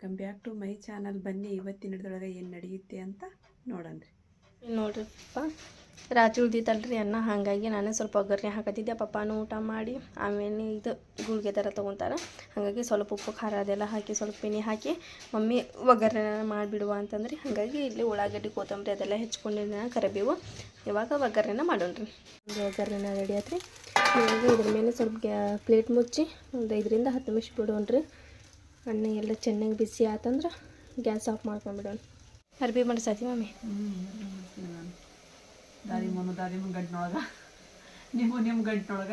Welcome back to my channel ಬನ್ನಿ ಇವತ್ತಿನ ಹಿಡ್ದೊಳಗೆ ಏನು ನಡೆಯುತ್ತೆ ಅಂತ ನೋಡನ್ರಿ ನೋಡ್ರಿಪ್ಪ ರಾತ್ರಿ ಉಳ್ದಿತ್ತಲ್ರಿ ಅನ್ನ ಹಾಗಾಗಿ ನಾನು ಸ್ವಲ್ಪ ಒಗ್ಗರಣೆ ಹಾಕತ್ತಿದ್ದೆ. ಪಪ್ಪಾನು ಊಟ ಮಾಡಿ ಆಮೇಲೆ ಇದು ಗುಳಿಗೆ ಥರ ತೊಗೊತಾರೆ. ಹಾಗಾಗಿ ಸ್ವಲ್ಪ ಉಪ್ಪು ಖಾರ ಅದೆಲ್ಲ ಹಾಕಿ ಸ್ವಲ್ಪ ಎಣ್ಣೆ ಹಾಕಿ ಮಮ್ಮಿ ಒಗ್ಗರಣೆ ಮಾಡಿಬಿಡುವ ಅಂತಂದ್ರೆ. ಹಾಗಾಗಿ ಇಲ್ಲಿ ಉಳ್ಳಾಗಡ್ಡಿ ಕೊತ್ತಂಬರಿ ಅದೆಲ್ಲ ಹೆಚ್ಕೊಂಡಿನ ಕರಿಬೇವು. ಇವಾಗ ಒಗ್ಗರಣೆನ ಮಾಡೋಣ್ರಿ ಒಗ್ಗರಣೆ ರೆಡಿ ಆತ್ರಿ. ಇವಾಗ ಇದ್ರ ಮೇಲೆ ಸ್ವಲ್ಪ ಗ್ಯಾ ಪ್ಲೇಟ್ ಮುಚ್ಚಿ ಒಂದು ಐದರಿಂದ ಹತ್ತು ನಿಮಿಷ ಬಿಡೋಣ್ರಿ ಅನ್ನ ಎಲ್ಲ ಚೆನ್ನಾಗಿ ಬಿಸಿ ಆತಂದ್ರೆ ಗ್ಯಾಸ್ ಆಫ್ ಮಾಡ್ಕೊಂಡ್ಬಿಡೋಣ. ಅರ್ಬಿ ಮಾಡಿಸತಿ ಮಮ್ಮಿ ದಾರಿಮನು ದಾರಿಮನ್ ಗಂಟಿನೊಳಗ. ನಿಮ್ಮ ನಿಮ್ಮ ಗಂಟಿನೊಳಗ.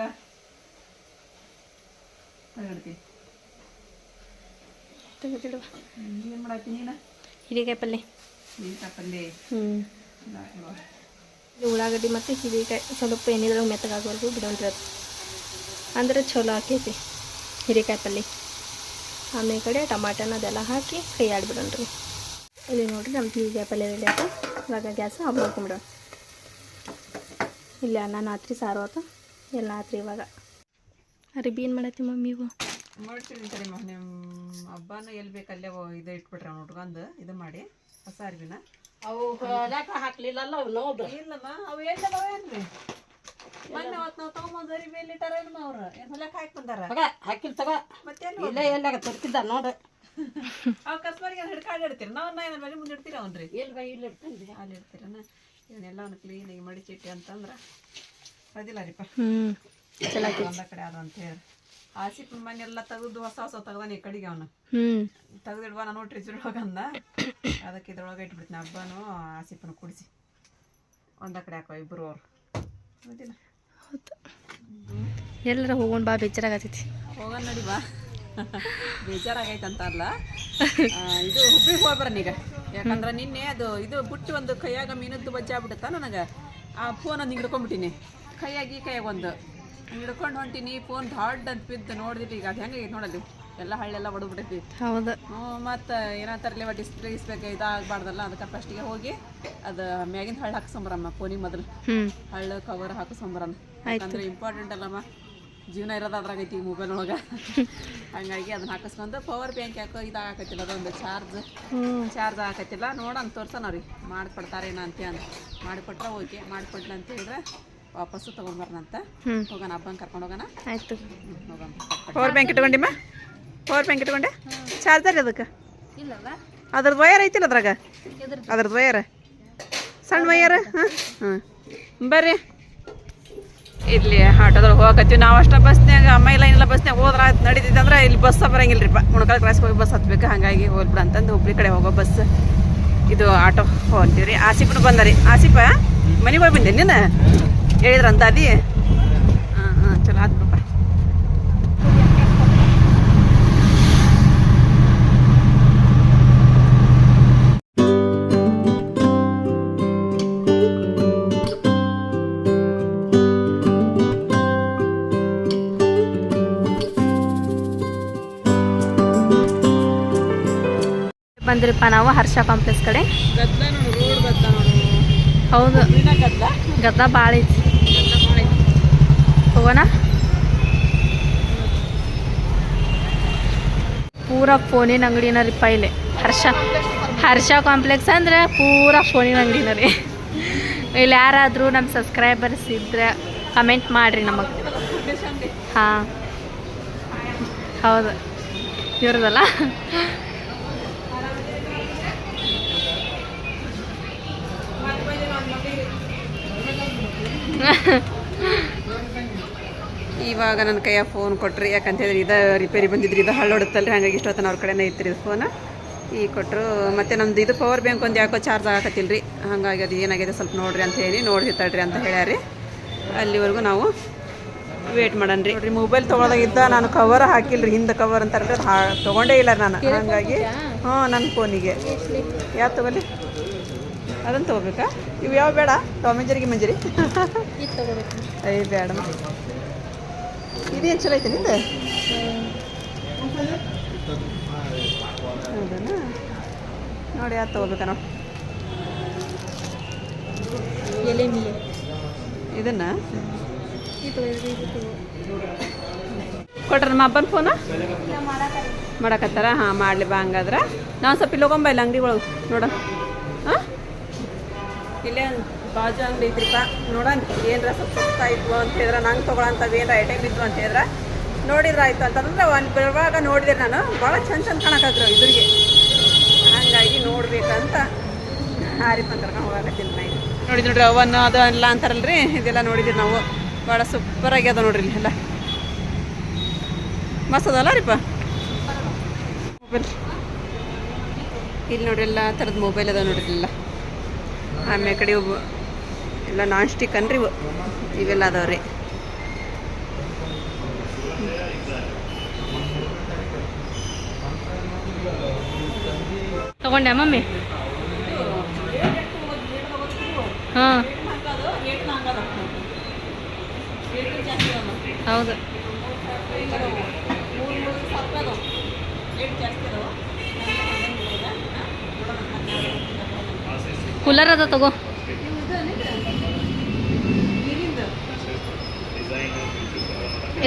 ತೆಗೆದಿಡುವ. ಏನು ಮಾಡತ್ತಿ ನೀನು? ಹಿರಿಕಾಯಿ ಪಲ್ಯ ತಪ್ಪಲ್ಲಿ ಹ್ಞೂ ಉಳ್ಳಾಗಡ್ಡಿ ಮತ್ತು ಹಿರಿಕಾಯಿ ಸ್ವಲ್ಪ ಏನಿದ್ರೆ ಮೆತ್ತಗಾಗೋವರೆಗೂ ಬಿಡೋಣ್ರಿ ಅದು. ಅಂದ್ರೆ ಚಲೋ ಆಕೈತಿ ಹಿರಿಕಾಯಿ ಪಲ್ಯ ಆಮೇಲೆ ಕಡೆ ಟಮಾಟನ ಅದೆಲ್ಲ ಹಾಕಿ ಕೈ ಆಡ್ಬಿಡೋಣ್ರಿ. ಇಲ್ಲಿ ನೋಡಿರಿ ನಮ್ಮ ಹಿರಿಕಾಯಿ ಪಲ್ಯ ರೆಡಿ ಆಯ್ತು. ಇವಾಗ ಗ್ಯಾಸ್ ಆಫ್ ಮಾಡ್ಕೊಂಬಿಡೋಣ. ಇಲ್ಲಿ ಅನ್ನ ನಾತ್ರಿ ಸಾರು ಆಯ್ತು. ಎಲ್ಲ ಆತ್ರಿ ಇವಾಗ. ಅರಿಬಿ ಏನು ಮಾಡತ್ತಿ ಮಮ್ಮಿಗು ಇವು? ಮಾಡ್ತೀನಿ ಸರಿ ನಿಮ್ಮ ಹಬ್ಬನ ಎಲ್ಲಿ ಬೇಕು ಅಲ್ಲೇ ಇದು ಇಟ್ಬಿಟ್ರೆ ನೋಡ್ಕೊಂಡು ಹುಡ್ಗಂದು. ಇದು ಮಾಡಿ ಹೊಸ ಅರಿವಿನ ಅವು ಹಾಕ್ಲಿಲ್ಲ ಅವು ಇಲ್ಲಮ್ಮ ಅವು ಮೊನ್ನೆ ಅವತ್ತು ನಾವು ತಗೊಂಬಂದು ಇಟ್ಟಾರ ಅವ್ರು? ಏನು ಹೊಲಕ್ಕೆ ಹಾಕಿ ಬಂದಾರ? ತಗ ಹಾಕಿಲ್ ತಗ. ಮತ್ತೆ ಎಲ್ಲಿ ಇಲ್ಲೇ ಎಲ್ಲಾಗ ತರ್ಕಿದ್ದ ನೋಡು. ಅವ್ ಕಸ್ಬರಿಗೆ ಹಿಡ್ಕಾಡಿ ಇಡ್ತೀರಿ? ನಾವು ನಾ ಏನ ಮೇಲೆ ಮುಂದೆ ಇಡ್ತೀರ ಎಲ್ಲಿ ಬೈ ಇಲ್ಲಿ ಇಡ್ತೀನಿ ಅಲ್ಲಿ ಇಡ್ತೀರನ? ಇವನ್ನೆಲ್ಲವನ್ನು ಕ್ಲೀನಾಗಿ ಮಡಿಚಿಟ್ಟಿ ಅಂತಂದ್ರೆ ಅದಿಲ್ಲ ರೀಪ ಹ್ಞೂ ಚಲೋ ಆಕೈತಿ ಒಂದ ಕಡೆ ಅದು ಅಂತ ಹೇಳಿ ತೆಗೆದು ಹೊಸ ಹೊಸ ತೆಗ್ದಾನ ಈ ಕಡೆಗೆ ಅವನು. ತೆಗೆದಿಡುವ ನಾನು ಅಂದ. ಅದಕ್ಕೆ ಇದ್ರೊಳಗೆ ಇಟ್ಬಿಡ್ತೀನಿ ಹಬ್ಬನು ಆಸಿಪನ ಕುಡಿಸಿ. ಒಂದ ಕಡೆ ಹಾಕೋ ಇಬ್ಬರು ಅವ್ರು. ಹೌದಿಲ್ಲ ಹೌದು ಎಲ್ಲರ ಹೋಗೋಣ ಬಾ ಬೇಜಾರಾಗತೈತಿ. ಹೋಗೋಣ ನೋಡಿ ಬಾ. ಬೇಜಾರಾಗೈತೆ ಅಂತ ಅಲ್ಲ ಇದು ಹುಬ್ಳಿಗೆ ಹೋಗ್ಬರನ್ ಈಗ. ಯಾಕಂದ್ರೆ ನಿನ್ನೆ ಅದು ಇದು ಬುಟ್ಟಿ ಒಂದು ಕೈಯಾಗ ಮೀನದ್ದು ಬಜ್ಜಿ ಆಗ್ಬಿಡುತ್ತಾ ನನಗೆ? ಆ ಫೋನ್ ಒಂದು ಹಿಡ್ಕೊಂಡ್ಬಿಟ್ಟಿನಿ. ಕೈಯಾಗಿ ಕೈಯಾಗ ಒಂದು. ಹಿಡ್ಕೊಂಡು ಹೊಂಟೀನಿ ಫೋನ್ ದೊಡ್ಡ ಅಂತ ಬಿದ್ದು ನೋಡಿದ್ರಿ ಈಗ. ಅದು ಹೆಂಗೆ ನೋಡಲ್ಲಿ? ಎಲ್ಲ ಹಳ್ಳೆಲ್ಲ ಹೊಡೆದ್ಬಿಟ್ಟೈತಿ ಹೌದು. ಹ್ಞೂ ಮತ್ತು ಏನಂತಾರಲ್ಲ ಡಿಸ್ಪ್ಲೇ ಡಿಸ್ಪ್ಲೇ ಇಸ್ಬೇಕು ಇದಾಗಬಾರ್ದಲ್ಲ ಅದಕ್ಕೆ ಫಸ್ಟಿಗೆ ಹೋಗಿ ಅದು ಮ್ಯಾಗಿನ ಹಳ್ಳು ಹಾಕ್ಸಂಬರಮ್ಮ ಫೋನಿಗೆ ಮೊದಲು. ಹಳ್ಳು ಕವರ್ ಹಾಕಿಸ್ಕೊಂಬರಮ್ಮ ಯಾಕಂದ್ರೆ ಇಂಪಾರ್ಟೆಂಟ್ ಅಲ್ಲಮ್ಮ ಜೀವನ ಇರೋದು ಅದ್ರಾಗ ಐತಿ ಮೊಬೈಲ್ ಒಳಗೆ. ಹಂಗಾಗಿ ಅದನ್ನ ಹಾಕಿಸ್ಕೊಂಡು ಪವರ್ ಬ್ಯಾಂಕ್ ಯಾಕೋ ಇದಾಗತ್ತಿಲ್ಲ ಅದೊಂದು ಚಾರ್ಜ್ ಚಾರ್ಜ್ ಆಗತ್ತಿಲ್ಲ ನೋಡೋಣ ತೋರ್ಸೋಣ ಅವ್ರಿಗೆ. ಮಾಡಿಕೊಡ್ತಾರೇನ ಅಂತ ಅಂತ ಮಾಡಿಕೊಟ್ರೆ ಓಕೆ ಮಾಡಿಕೊಟ್ಲ ಅಂತ ಹೇಳಿದ್ರೆ ವಾಪಸ್ಸು ತೊಗೊಂಬರ್ನಂತ. ಹೋಗೋಣ ಹಬ್ಬಂಗೆ ಕರ್ಕೊಂಡು ಹೋಗೋಣ. ಆಯಿತು. ಹೋಗೋಣ. ಪವರ್ ಬ್ಯಾಂಕ್ ಇಟ್ಕೊಂಡಿಮ್ಮ? ಪವರ್ ಬ್ಯಾಂಕ್ ಇಟ್ಕೊಂಡೆ? ಚಾರ್ಜರ್ ಅದಕ್ಕೆ ಇಲ್ಲಲ್ಲ. ಅದ್ರದ್ದು ವಯರ್ ಐತಿಲ್ಲ ಅದ್ರಾಗ? ಅದ್ರದ್ದು ವಯರ್ ಸಣ್ಣ ವಯರ್ ಹಾಂ ಹಾಂ ಬರ್ರಿ. ಇಲ್ಲಿ ಆಟೋದೊಳಗೆ ಹೋಗಕತ್ತೀವಿ. ನಾವು ಅಷ್ಟ ಬಸ್ನ್ಯಾಗ ಅಮ್ಮ ಇಲ್ಲ ಏನಿಲ್ಲ ಬಸ್ನ್ಯಾಗ ಹೋದ್ರ ಆಯ್ತು. ನಡೀತಿದ್ದೆ ಅಂದ್ರೆ ಇಲ್ಲಿ ಬಸ್ ಬರಂಗಿಲ್ರಿಪ್ಪ ಮುಣಕಲ್ ಕ್ರಾಸ್ಗೆ ಹೋಗಿ ಬಸ್ ಹತ್ಬೇಕು. ಹಾಗಾಗಿ ಹೋಗ್ಬಿಡ ಅಂತಂದು ಹುಬ್ಳಿ ಕಡೆ ಹೋಗೋ ಬಸ್ ಇದು ಆಟೋ ಹೋಗ್ತೀವಿ ರೀ ಆಸಿಫ್ನು ಬಂದ ರೀ ಆಸಿಫ, ಮನೆಗೆ ಹೋಗಿ ಬಂದೆ ನೀನು? ಹೇಳಿದ್ರಂತ ಅಲ್ಲಿ ಹಾಂ ಹಾಂ, ಚಲೋ ಆತ್ ಬಂದ್ರಿಪ್ಪ ನಾವು ಹರ್ಷ ಕಾಂಪ್ಲೆಕ್ಸ್ ಕಡೆ. ಹೌದು. ಗದ್ದ? ಭಾಳ ಐತಿ. ಹೋಗೋಣ. ಪೂರ ಫೋನಿನ ಅಂಗಡಿನ ರೀ ಇಲ್ಲಿ. ಹರ್ಷ ಹರ್ಷ ಕಾಂಪ್ಲೆಕ್ಸ್ ಅಂದ್ರೆ ಪೂರ ಫೋನಿನ ಅಂಗಡಿನ ರೀ. ಇಲ್ಲಿ ಯಾರಾದರೂ ನಮ್ಮ ಸಬ್ಸ್ಕ್ರೈಬರ್ಸ್ ಇದ್ರೆ ಕಮೆಂಟ್ ಮಾಡಿರಿ ನಮಗೆ. ಹಾಂ. ಹೌದು. ಇವ್ರದಲ್ಲ. ಇವಾಗ ನನ್ನ ಕೈಯ ಫೋನ್ ಕೊಟ್ರಿ. ಯಾಕಂತ ಹೇಳಿದ್ರೆ ಇದು ರಿಪೇರಿ ಬಂದಿದ್ರಿ. ಇದು ಹಳ್ಳೊಡುತ್ತಲ್ರಿ. ಹಾಗಾಗಿ ಇಷ್ಟೊತ್ತನ ಅವ್ರ ಕಡೆನೇ ಇತ್ತು ಇದು ಫೋನ ಈ ಕೊಟ್ಟರು ಮತ್ತು ನಮ್ದು ಇದು ಪವರ್ ಬ್ಯಾಂಕ್ ಒಂದು ಯಾಕೋ ಚಾರ್ಜ್ ಆಗಕತ್ತಿಲ್ಲ ರೀ ಹಾಗಾಗಿ ಅದು ಏನಾಗಿದೆ ಸ್ವಲ್ಪ ನೋಡ್ರಿ ಅಂತ ಹೇಳಿ ನೋಡಿ ತಡ್ರಿ ಅಂತ ಹೇಳ್ಯಾರಿ ಅಲ್ಲಿವರೆಗೂ ನಾವು ವೇಟ್ ಮಾಡೋಣ್ರಿ. ರೀ ನೋಡ್ರಿ ಮೊಬೈಲ್ ತೊಗೊಳದಾಗಿದ್ದ ನಾನು ಕವರ್ ಹಾಕಿಲ್ರಿ. ಹಿಂದೆ ಕವರ್ ಅಂತ ತೊಗೊಂಡೇ ಇಲ್ಲ ನಾನು. ಹಾಗಾಗಿ ಹಾಂ ನನ್ನ ಫೋನಿಗೆ ಯಾವ್ದು ತೊಗೊಲಿ ಅದನ್ನು ತೊಗೋಬೇಕಾ? ಇವು ಯಾವ ಬೇಡ? ಟೊಮೆಜರಿಗೆ ಮಂಜರಿ. ಅಯ್ಯ ಬೇಡ ಇದೇನು ಚಲೋ ಐತೆ ನಿಂದು? ಹೌದನಾ? ನೋಡಿ ಯಾವ್ದು ತೊಗೋಬೇಕಾ ನಾವು? ಇದನ್ನ? ಕೊಟ್ರಮ್ಮ ನಮ್ಮ ಅಪ್ಪನ ಫೋನ ಮಾಡಕತ್ತಾರ? ಹಾಂ ಮಾಡಲಿ ಬಾ ಹಂಗಾದ್ರೆ. ನಾವು ಸ್ವಲ್ಪ ಇಲ್ಲಿ ಹೋಗೊಂಬ ಇಲ್ಲ ಅಂಗಡಿ ಒಳಗೆ ನೋಡ ಇಲ್ಲೇ ಒಂದು ಬಾಜು ಅಂಗಡಿ ಇದ್ರಿಪ್ಪ ನೋಡೋಣ ಏನರ ಸ್ವಲ್ಪ ಸಸ್ತ ಇದ್ವು ಅಂತ ಹೇಳಿದ್ರೆ, ನಂಗೆ ತೊಗೊಳಂಥವು ಏನರ ಐಟಮ್ ಇದ್ವು ಅಂತ ಹೇಳಿದ್ರೆ, ನೋಡಿದ್ರೆ ಆಯ್ತು ಅಂತಂದ್ರೆ ಒಂದು ಬರುವಾಗ ನೋಡಿದೆ ನಾನು ಭಾಳ ಚಂದ ಚಂದ ಕಾಣಕತ್ರು ಇದ್ರಿಗೆ. ಹಂಗಾಗಿ ನೋಡ್ಬೇಕಂತ ಹಾರಿಪ್ಪ ಕರ್ಕೊಂಡು ಹೋಗಕತ್ತೀನಿ ನಾ ನೋಡಿ ನೋಡಿದ್ ನೋಡ್ರಿ, ಅವನ್ನ ಅದು ಎಲ್ಲ ಅಂತಾರಲ್ರಿ, ಇದೆಲ್ಲ ನೋಡಿದ್ವಿ ನಾವು. ಭಾಳ ಸೂಪರ್ ಆಗ್ಯದ ನೋಡ್ರಿ ಇಲ್ಲಿ ಎಲ್ಲ ಮಸ್ತ್ ಅದಲ್ಲ ರೀಪ ಇಲ್ಲಿ ನೋಡ್ರಿ ಎಲ್ಲ ಥರದ ಮೊಬೈಲ್ ಅದ ನೋಡ್ರಿ ಎಲ್ಲ ಆಮೇಲೆ ಕಡೆ ಒಬ್ಬ ಎಲ್ಲ ನಾನ್ ಸ್ಟಿಕ್ ಅನ್ರಿ ಇವು ಇವೆಲ್ಲ ಅದಾವ್ರಿ. ತಗೊಂಡೆ ಮಮ್ಮಿ? ಹಾಂ. ಹೌದು. ಕೂಲರ್ ಅದ ತಗೋ.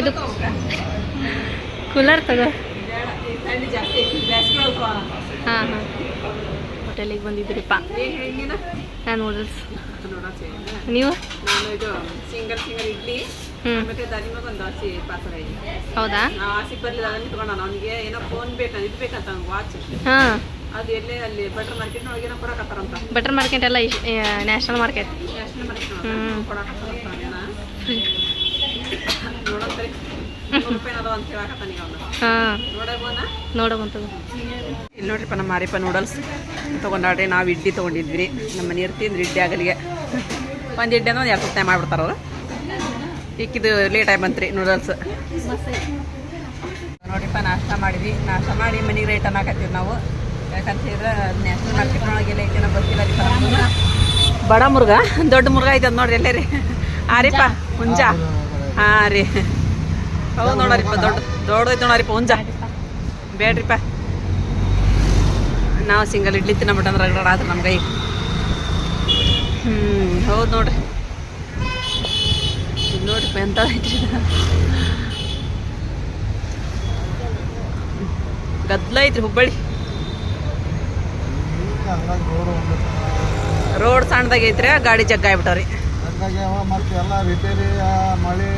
ಇದು ಕೂಲರ್ ತಗೋ. ಹಾಂ ಹಾಂ. ಹೋಟೆಲಿಗೆ ಬಂದಿದ್ದೀರಿಪ್ಪ. ನಾನು ನೂಡಲ್ಸ್ ನೀವು? ನಾನು ಇದು ಸಿಂಗಲ್ ಸಿಂಗಲ್ ಇಡ್ಲಿ ಹೌದಾ? ನಾವು ಹಸಿ ಬರ್ಲಿಲ್ಲ ಅದನ್ನ ಇಟ್ಕೊಂಡ ಅವನಿಗೆ ಏನೋ ಫೋನ್ ಬೇಕಂತ ಇದು ಬೇಕಂತ ವಾಚ್ ಹಾಂ. ಅದು ಎಲ್ಲೇ ಅಲ್ಲಿ ಬಟರ್ ಮಾರ್ಕೆಟ್ ಕೊಡಕತ್ತಾರಂತ. ಬಟರ್ ಮಾರ್ಕೆಟ್ ಎಲ್ಲ ನ್ಯಾಷನಲ್ ಮಾರ್ಕೆಟ್ ನ್ಯಾಷನಲ್. ಕೊಡಕತ್ತಾರಂತ ನೋಡಂತರಿ ನೂರು ಇಲ್ಲಿ ನೋಡ್ರಿಪ್ಪ ನಮ್ಮ ಮಾರಿಪ್ಪ ನೂಡಲ್ಸ್ ತೊಗೊಂಡಾಡ್ರಿ ನಾವು ಇಡ್ಲಿ ತೊಗೊಂಡಿದ್ವಿ. ನಮ್ಮ ಮನೆಯವ್ರು ತಿಂದ್ರೆ ಇಡ್ಡಿ ಆಗಲಿಗೆ. ಒಂದು ಇಡ್ಲಿ ಅಂದ್ರೆ ಒಂದು ಎರಡು ಸಪ್ತಾಯ ಮಾಡ್ಬಿಡ್ತಾರ ಅವ್ರು. ಇಕ್ಕಿದು ಲೇಟ್ ಆಗಿ ಬಂತ್ರಿ ನೂಡಲ್ಸ್ ನೋಡ್ರಿಪ್ಪ ನಾಷ್ಟ ಮಾಡಿದ್ವಿ. ನಾಷ್ಟ ಮಾಡಿ ಮನೆಗೆ ರೇಟ್ ಹಾಕತ್ತೀವಿ ನಾವು. ಯಾಕಂತ ಐತೆ ಬಡ ಮುರ್ಗ ದೊಡ್ಡ ಮುರ್ಗ ಐತೆ ನೋಡ್ರಿ ಎಲ್ಲೇ ರೀ ಹಾಂ ರೀಪ್ಪ ಹುಂಜ. ಹಾಂ ರೀ. ಹೌದು ನೋಡ್ರಿಪ್ಪ, ದೊಡ್ಡ ದೊಡ್ಡದೈತೆ ನೋಡ್ರಿಪ್ಪ ಹುಂಜ. ಬೇಡ್ರಿಪ್ಪ ನಾವು ಸಿಂಗಲ್ ಇಡ್ಲಿ ತಿನ್ನಬಿಟ್ಟಂದ್ರೆ ರಗಡ ಆದ್ರೆ ನಮ್ಮ ಕೈ ಹ್ಞೂ ಹೌದು ನೋಡ್ರಿ. ನೋಡ್ರಿಪ್ಪ ಎಂತ ಐತ್ರಿ ಇದು. ಗದ್ಲ ಐತ್ರಿ ಹುಬ್ಬಳ್ಳಿ. ರೋಡ್ ಸಣ್ಣದಾಗ ಐತ್ರಿ ಗಾಡಿ ಜಗ್ಗ ಆಗ್ಬಿಟ್ಟವ್ರಿ. ಮತ್ತೆ ಎಲ್ಲ ರಿಪೇರಿ ಆ, ಮಳೆ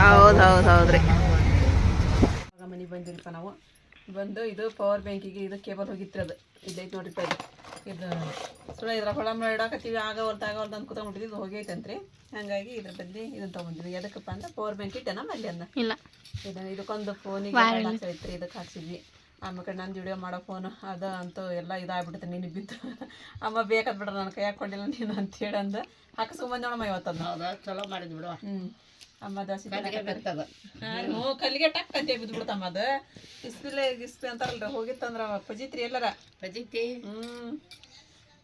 ಹೌದು ಹೌದು ಹೌದ್ರಿ ಮನೆಗೆ ನಾವು. ಬಂದು ಇದು ಪವರ್ ಬ್ಯಾಂಕಿಗೆ ಇದು ಕೇಬಲ್ ಹೋಗಿತ್ರಿ ಅದು. ಇದೈತೆ ನೋಡ್ರಿ ಇದು ಇದು ಸುಳ ಇದ್ರ ಹೊಳ ಇಡಾಕತ್ತೀವಿ ಆಗ ಆಗವಲ್ದು ಅಂತ ಕೂತ್ಕೊಂಡ್ಬಿಟ್ಟಿದ್ದು ಇದು ಹೋಗೈತಂತ್ರಿ. ಹಂಗಾಗಿ ಇದ್ರ ಬದಲಿ ಇದನ್ನ ತೊಗೊಂಡಿದ್ವಿ ಎದಕ್ಕಪ್ಪ ಅಂದ್ರೆ ಪವರ್ ಬ್ಯಾಂಕ್ ಇಟ್ಟೆ ನಮ್ಮ ಅಲ್ಲಿ ಅಂದ ಇಲ್ಲ. ಇದನ್ನ ಇದಕ್ಕೊಂದು ಫೋನಿಗೆ ಹಾಕ್ಸೈತ್ರಿ ಇದಕ್ಕೆ ಹಾಕ್ಸಿದ್ವಿ. ಆಮೇಲೆ ನಂದು ವಿಡಿಯೋ ಮಾಡೋ ಫೋನ್ ಅದು ಅಂತೂ ಎಲ್ಲ ಇದಾಗ್ಬಿಡುತ್ತೆ ನೀನು ಬಿದ್ದು. ಅಮ್ಮ ಬೇಕಾದ್ ಬಿಡ್ರ ನನ್ನ ಕೈ ಹಾಕೊಂಡಿಲ್ಲ ನೀನು ಅಂತೇಳಿ ಅಂದು. ಇವತ್ತನ್ನು ಹೌದಾ? ಚಲೋ ಮಾಡಿದ್ ಬಿಡು. ಹ್ಞೂ ಅಮ್ಮ ದೋಸೆ ಹ್ಞೂ ಕಲ್ಲಿಗೆ ಟಕ್ ಅಂತ ಬಿದ್ದು ಬಿಡ್ತಮ್ಮ ಅದು. ಇಸ್ಪಿಲೆ ಗಿಸ್ಪಿ ಅಂತಾರಲ್ರಿ ಹೋಗಿತ್ತಂದ್ರ ಪಜಿತ್ರಿ ಎಲ್ಲರ. ಪಜಿತಿ ಹ್ಮ್.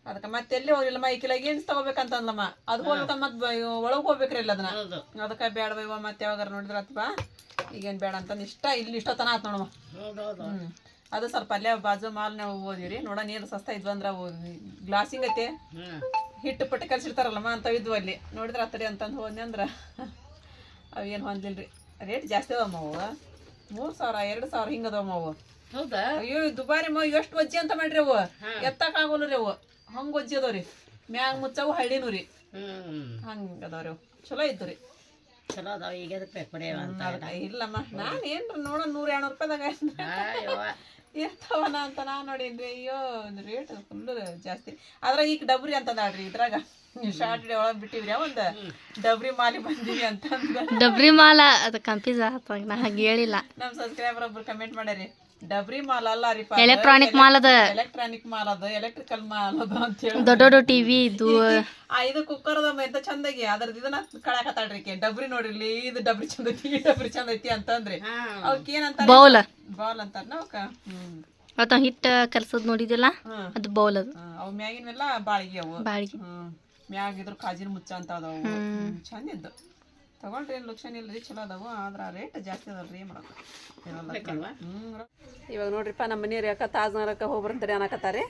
ಅದಕ್ಕೆ ಮತ್ತೆ ಎಲ್ಲಿ ಹೋಗಿಲ್ಲ ಮೈಕಿಲ ಏನ್ಸ್ ತಗೋಬೇಕಂತ ಅಂದಮ್ಮ ಅದು ಹೋಗ್ಬೇಕಂತ ಮತ್ತೆ ಒಳಗೆ ಹೋಗ್ಬೇಕ್ರಿ ಇಲ್ಲ ಅದನ್ನ. ಅದಕ್ಕೆ ಬೇಡ ಬೈವ ಮತ್ತೆ ಯಾವಾಗ ನೋಡಿದ್ರ ಅಥವಾ ಈಗೇನು ಬೇಡ ಅಂತಂದು ಇಷ್ಟ ಇಲ್ಲಿ ಇಷ್ಟೊತ್ತನ ಆತು ನೋಡಮ್ಮ. ಹ್ಞೂ ಅದು ಸ್ವಲ್ಪ ಪಲ್ಯ ಬಾಜು ಮಾಲ್ ನಾವು ಓದಿವ್ರಿ ನೋಡ ನೀರು ಸಸ್ತ ಇದ್ವು ಅಂದ್ರೆ ಗ್ಲಾಸಿಂಗ್ ಐತೆ. ಹಿಟ್ಟು ಪಟ್ಟು ಕಲ್ಸಿರ್ತಾರಲ್ಲಮ್ಮ ಅಂಥವು ಇದ್ವು ಅಲ್ಲಿ. ನೋಡಿದ್ರೆ ಅತ್ತಡಿ ಅಂತಂದು ಹೋದ್ನಿ ಅಂದ್ರೆ ಅವೇನು ಹೊಂದಿಲ್ರಿ ರೇಟ್ ಜಾಸ್ತಿ ಅದಾವಮ್ಮ ಅವು. ಮೂರು ಸಾವಿರ ಎರಡು ಸಾವಿರ ಹಿಂಗೆ ಅದಾವಮ್ಮ ಅವು. ಹೌದಾ? ಅಯ್ಯೋ ದುಬಾರಿ ಮಾವು ಎಷ್ಟು ಒಜ್ಜಿ ಅಂತ ಮಾಡ್ರಿ ಅವು. ಎತ್ತಕ್ ಆಗೋಲ್ಲ ರೀ ಅವು. ಹಂಗೆ ವಜ್ಜಿ ಅದಾವ್ರಿ ಮ್ಯಾಗ ಮುಚ್ಚವು ಹಳ್ಳಿನೂ ರೀ. ಹಂಗೆ ಅದಾವ್ರಿ ಅವು. ಚಲೋ ಇದ್ದು ರೀ. ಚಲೋ ಅದಾವ ಈಗ ಅದಕ್ಕೆ ಬೇಕು ಪಡೆಯವ ಅಂತ ಇಲ್ಲಮ್ಮ ನಾನು ಏನ್ರ ನೋಡೋಣ ನೂರ ಎರಡು ರೂಪಾಯಿದಾಗ. ಇರ್ತಾವನ ಅಂತ ನಾ ನೋಡಿದ್ವಿ ಅಯ್ಯೋ ರೇಟ್ ಫುಲ್ ಜಾಸ್ತಿ. ಅದ್ರಾಗ ಈಗ ಡಬ್ರಿ ಅಂತದಾಳ್ರಿ ಇದ್ರಾಗ. ಶಾರ್ಟ್ ಡೇ ಒಳಗೆ ಬಿಟ್ಟಿವ್ರಿ ಒಂದು ಡಬ್ರಿ ಮಾಲಿ ಬಂದೀವಿ ಅಂತಂದ ಡಬ್ರಿ ಮಾಲ ಅದು ಕನ್ಫ್ಯೂಸ್ ಆತ ನಾ ಹಾಗೆ ಹೇಳಿಲ್ಲ. ನಮ್ಮ ಸಬ್ಸ್ಕ್ರೈಬರ್ ಒಬ್ರು ಕಮೆಂಟ್ ಮಾಡ್ಯಾರಿ ಡಬ್ರಿ ಮಾಲ್ ಅಲ್ಲ ರೀ ಎಲೆಕ್ಟ್ರಾನಿಕ್ ಮಾಲ್ ಅದ. ಎಲೆಕ್ಟ್ರಾನಿಕ್ ಮಾಲ್ ಅದ ಎಲೆಕ್ಟ್ರಿಕಲ್ ಮಾಲ್ ಅದ ಅಂತ ಹೇಳಿ. ದೊಡ್ಡ ದೊಡ್ಡ ಟಿವಿ ಇದು ಆ ಇದು ಕುಕ್ಕರ್ ಅದ ಎಂತ ಚಂದಾಗಿ. ಅದ್ರದ್ದು ಇದನ್ನ ಕಳಕತ್ತಾಳ್ರಿ ಡಬ್ರಿ ನೋಡಿರ್ಲಿ ಇದು ಡಬ್ರಿ ಚಂದ ಐತಿ ಈ ಡಬ್ರಿ ಚಂದ ಐತಿ ಅಂತಂದ್ರಿ. ಅವಕ್ ಏನಂತ ಬೌಲ್ ಬೌಲ್ ಅಂತಾರ ನಾವಕ್ಕ ಹ್ಮ್. ಅವತ್ತ ಹಿಟ್ಟು ಕಲ್ಸದ್ ನೋಡಿದಿಲ್ಲ ಅದು ಬೌಲ್ ಅದು. ಅವ ಮ್ಯಾಗಿನೆಲ್ಲ ಬಾಳಿಗೆ ಅವು. ಬಾಳಿಗೆ. ಹ್ಮ್. ಮ್ಯಾಗ ಇದ್ರ ಕಾಜಿನ ಮುಚ್ಚ ಅಂತ ಅದಾವು. ಚಂದ ಇದ್ದು ತಗೊಂಡ್ರಿ ಏನು ಲಕ್ಷಣ ರೀ ಚಲೋ ಅದಾವು ಆದ್ರೆ ರೇಟ್ ಜಾಸ್ತಿ ಅದಲ್ರಿ ಏನು ಮಾಡೋದು ಇವಾಗ ನೋಡ್ರಿಪ್ಪ ನಮ್ಮ ಮನೆಯವ್ರು ಯಾಕ ತಾಜ್ ನಗರಕ್ಕೆ ಹೋಗಿ ಬರ್ತೇನೆ ಅನ್ನಕತ್ತಾರೆ?